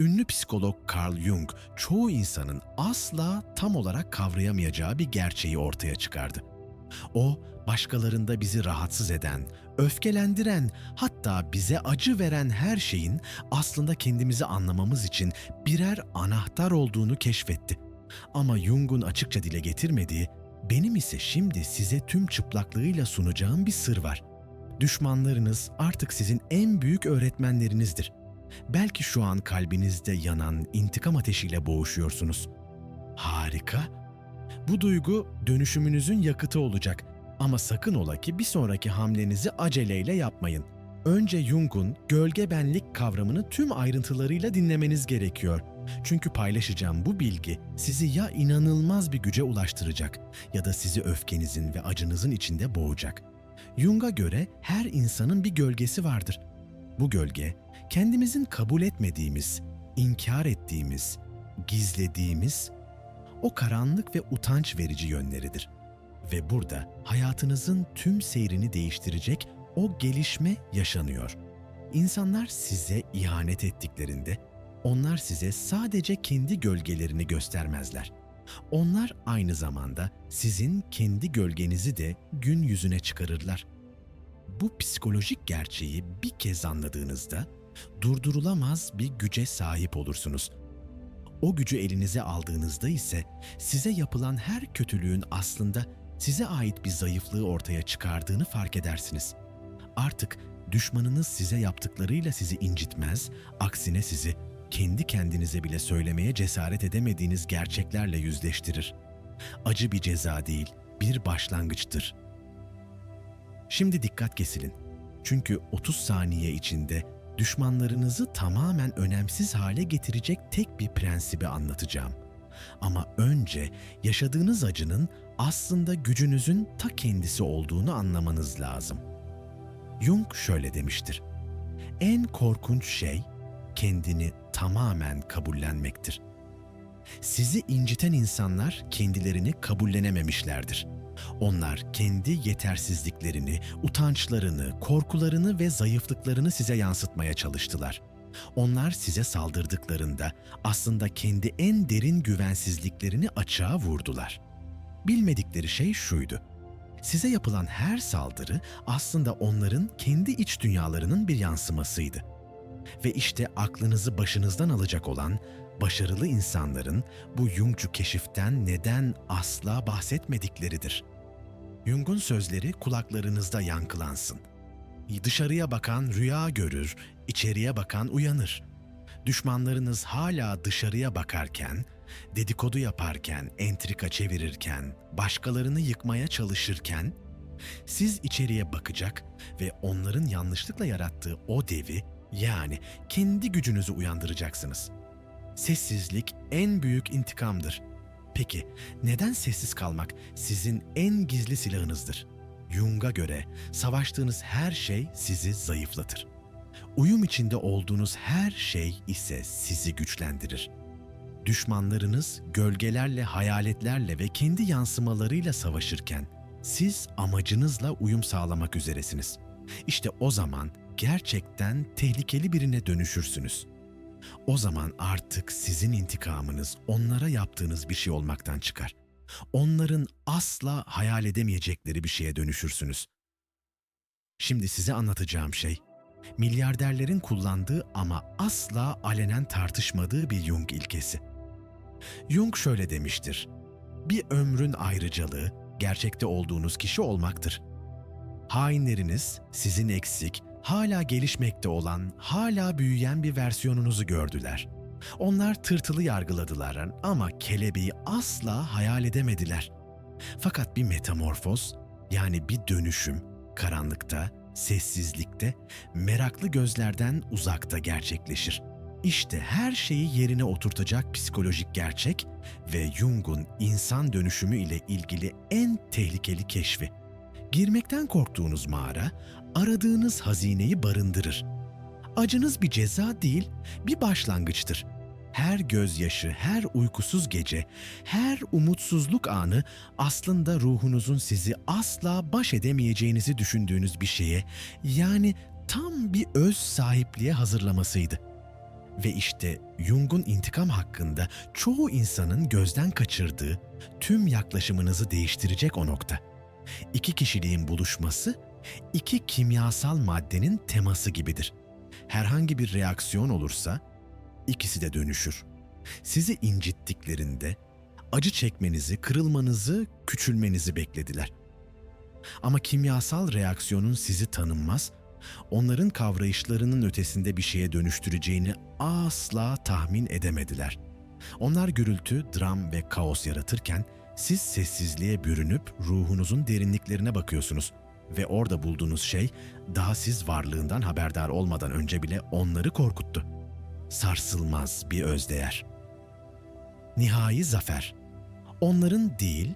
Ünlü psikolog Carl Jung çoğu insanın asla tam olarak kavrayamayacağı bir gerçeği ortaya çıkardı. O, başkalarında bizi rahatsız eden, öfkelendiren, hatta bize acı veren her şeyin aslında kendimizi anlamamız için birer anahtar olduğunu keşfetti. Ama Jung'un açıkça dile getirmediği, benim ise şimdi size tüm çıplaklığıyla sunacağım bir sır var. Düşmanlarınız artık sizin en büyük öğretmenlerinizdir. Belki şu an kalbinizde yanan intikam ateşiyle boğuşuyorsunuz. Harika. Bu duygu dönüşümünüzün yakıtı olacak. Ama sakın ola ki bir sonraki hamlenizi aceleyle yapmayın. Önce Jung'un gölge benlik kavramını tüm ayrıntılarıyla dinlemeniz gerekiyor. Çünkü paylaşacağım bu bilgi sizi ya inanılmaz bir güce ulaştıracak ya da sizi öfkenizin ve acınızın içinde boğacak. Jung'a göre her insanın bir gölgesi vardır. Bu gölge kendimizin kabul etmediğimiz, inkar ettiğimiz, gizlediğimiz o karanlık ve utanç verici yönleridir. Ve burada hayatınızın tüm seyrini değiştirecek o gelişme yaşanıyor. İnsanlar size ihanet ettiklerinde onlar size sadece kendi gölgelerini göstermezler. Onlar aynı zamanda sizin kendi gölgenizi de gün yüzüne çıkarırlar. Bu psikolojik gerçeği bir kez anladığınızda durdurulamaz bir güce sahip olursunuz. O gücü elinize aldığınızda ise size yapılan her kötülüğün aslında size ait bir zayıflığı ortaya çıkardığını fark edersiniz. Artık düşmanınız size yaptıklarıyla sizi incitmez, aksine sizi kendi kendinize bile söylemeye cesaret edemediğiniz gerçeklerle yüzleştirir. Acı bir ceza değil, bir başlangıçtır. Şimdi dikkat kesilin. Çünkü 30 saniye içinde düşmanlarınızı tamamen önemsiz hale getirecek tek bir prensibi anlatacağım. Ama önce yaşadığınız acının aslında gücünüzün ta kendisi olduğunu anlamanız lazım. Jung şöyle demiştir. En korkunç şey kendini tamamen kabullenmektir. Sizi inciten insanlar kendilerini kabullenememişlerdir. Onlar kendi yetersizliklerini, utançlarını, korkularını ve zayıflıklarını size yansıtmaya çalıştılar. Onlar size saldırdıklarında aslında kendi en derin güvensizliklerini açığa vurdular. Bilmedikleri şey şuydu. Size yapılan her saldırı aslında onların kendi iç dünyalarının bir yansımasıydı. Ve işte aklınızı başınızdan alacak olan başarılı insanların bu Jungcu keşiften neden asla bahsetmedikleridir. Jung'un sözleri kulaklarınızda yankılansın. Dışarıya bakan rüya görür, içeriye bakan uyanır. Düşmanlarınız hala dışarıya bakarken, dedikodu yaparken, entrika çevirirken, başkalarını yıkmaya çalışırken, siz içeriye bakacak ve onların yanlışlıkla yarattığı o devi yani kendi gücünüzü uyandıracaksınız. Sessizlik en büyük intikamdır. Peki neden sessiz kalmak sizin en gizli silahınızdır? Jung'a göre savaştığınız her şey sizi zayıflatır. Uyum içinde olduğunuz her şey ise sizi güçlendirir. Düşmanlarınız gölgelerle, hayaletlerle ve kendi yansımalarıyla savaşırken siz amacınızla uyum sağlamak üzeresiniz. İşte o zaman gerçekten tehlikeli birine dönüşürsünüz. O zaman artık sizin intikamınız onlara yaptığınız bir şey olmaktan çıkar. Onların asla hayal edemeyecekleri bir şeye dönüşürsünüz. Şimdi size anlatacağım şey, milyarderlerin kullandığı ama asla alenen tartışmadığı bir Jung ilkesi. Jung şöyle demiştir, bir ömrün ayrıcalığı gerçekte olduğunuz kişi olmaktır. Hainleriniz sizin eksik, hala gelişmekte olan, hala büyüyen bir versiyonunuzu gördüler. Onlar tırtılı yargıladılar ama kelebeği asla hayal edemediler. Fakat bir metamorfoz, yani bir dönüşüm, karanlıkta, sessizlikte, meraklı gözlerden uzakta gerçekleşir. İşte her şeyi yerine oturtacak psikolojik gerçek ve Jung'un insan dönüşümü ile ilgili en tehlikeli keşfi. Girmekten korktuğunuz mağara, aradığınız hazineyi barındırır. Acınız bir ceza değil, bir başlangıçtır. Her gözyaşı, her uykusuz gece, her umutsuzluk anı aslında ruhunuzun sizi asla baş edemeyeceğinizi düşündüğünüz bir şeye, yani tam bir öz sahipliğe hazırlamasıydı. Ve işte Jung'un intikam hakkında çoğu insanın gözden kaçırdığı tüm yaklaşımınızı değiştirecek o nokta. İki kişiliğin buluşması, iki kimyasal maddenin teması gibidir. Herhangi bir reaksiyon olursa ikisi de dönüşür. Sizi incittiklerinde acı çekmenizi, kırılmanızı, küçülmenizi beklediler. Ama kimyasal reaksiyonun sizi tanınmaz, onların kavrayışlarının ötesinde bir şeye dönüştüreceğini asla tahmin edemediler. Onlar gürültü, dram ve kaos yaratırken siz sessizliğe bürünüp ruhunuzun derinliklerine bakıyorsunuz ve orada bulduğunuz şey daha siz varlığından haberdar olmadan önce bile onları korkuttu. Sarsılmaz bir özdeğer. Nihai zafer. Onların değil,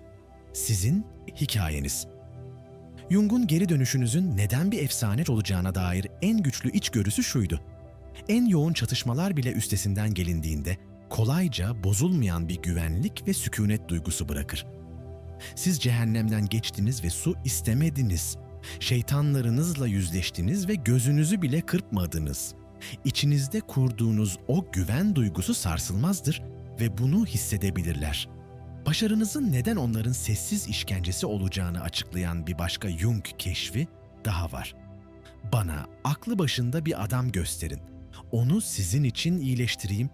sizin hikayeniz. Jung'un geri dönüşünüzün neden bir efsane olacağına dair en güçlü içgörüsü şuydu. En yoğun çatışmalar bile üstesinden gelindiğinde kolayca bozulmayan bir güvenlik ve sükunet duygusu bırakır. Siz cehennemden geçtiniz ve su istemediniz. Şeytanlarınızla yüzleştiniz ve gözünüzü bile kırpmadınız. İçinizde kurduğunuz o güven duygusu sarsılmazdır ve bunu hissedebilirler. Başarınızın neden onların sessiz işkencesi olacağını açıklayan bir başka Jung keşfi daha var. Bana aklı başında bir adam gösterin. Onu sizin için iyileştireyim.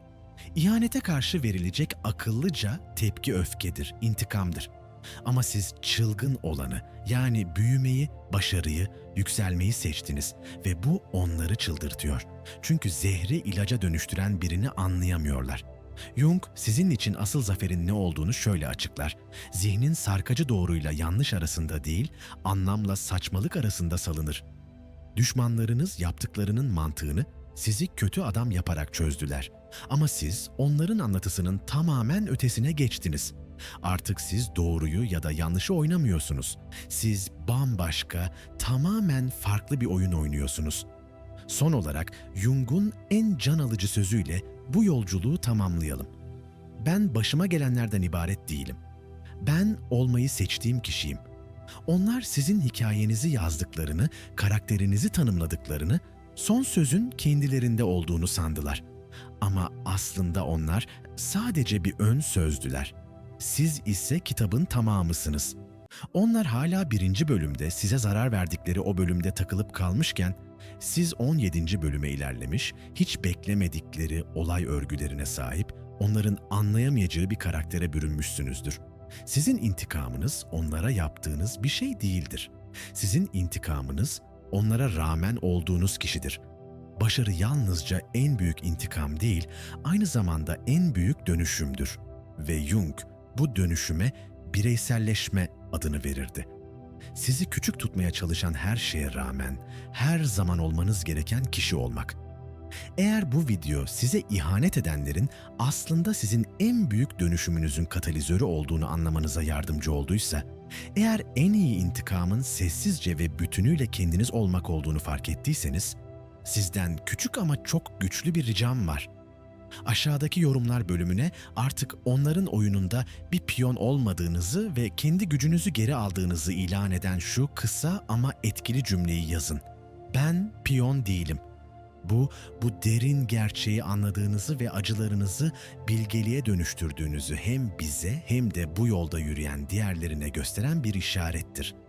İhanete karşı verilecek akıllıca tepki öfkedir, intikamdır. Ama siz çılgın olanı, yani büyümeyi, başarıyı, yükselmeyi seçtiniz ve bu onları çıldırtıyor. Çünkü zehri ilaca dönüştüren birini anlayamıyorlar. Jung sizin için asıl zaferin ne olduğunu şöyle açıklar. Zihnin sarkacı doğruyla yanlış arasında değil, anlamla saçmalık arasında salınır. Düşmanlarınız yaptıklarının mantığını sizi kötü adam yaparak çözdüler. Ama siz onların anlatısının tamamen ötesine geçtiniz. Artık siz doğruyu ya da yanlışı oynamıyorsunuz. Siz bambaşka, tamamen farklı bir oyun oynuyorsunuz. Son olarak Jung'un en can alıcı sözüyle bu yolculuğu tamamlayalım. Ben başıma gelenlerden ibaret değilim. Ben olmayı seçtiğim kişiyim. Onlar sizin hikayenizi yazdıklarını, karakterinizi tanımladıklarını, son sözün kendilerinde olduğunu sandılar. Ama aslında onlar sadece bir ön sözdüler. Siz ise kitabın tamamısınız. Onlar hala birinci bölümde size zarar verdikleri o bölümde takılıp kalmışken siz 17. bölüme ilerlemiş, hiç beklemedikleri olay örgülerine sahip, onların anlayamayacağı bir karaktere bürünmüşsünüzdür. Sizin intikamınız onlara yaptığınız bir şey değildir. Sizin intikamınız onlara rağmen olduğunuz kişidir. Başarı yalnızca en büyük intikam değil, aynı zamanda en büyük dönüşümdür. Ve Jung bu dönüşüme bireyselleşme adını verirdi sizi küçük tutmaya çalışan her şeye rağmen her zaman olmanız gereken kişi olmak. Eğer bu video size ihanet edenlerin aslında sizin en büyük dönüşümünüzün katalizörü olduğunu anlamanıza yardımcı olduysa, eğer en iyi intikamın sessizce ve bütünüyle kendiniz olmak olduğunu fark ettiyseniz, sizden küçük ama çok güçlü bir ricam var. Aşağıdaki yorumlar bölümüne artık onların oyununda bir piyon olmadığınızı ve kendi gücünüzü geri aldığınızı ilan eden şu kısa ama etkili cümleyi yazın. Ben piyon değilim. Bu, bu derin gerçeği anladığınızı ve acılarınızı bilgeliğe dönüştürdüğünüzü hem bize hem de bu yolda yürüyen diğerlerine gösteren bir işarettir.''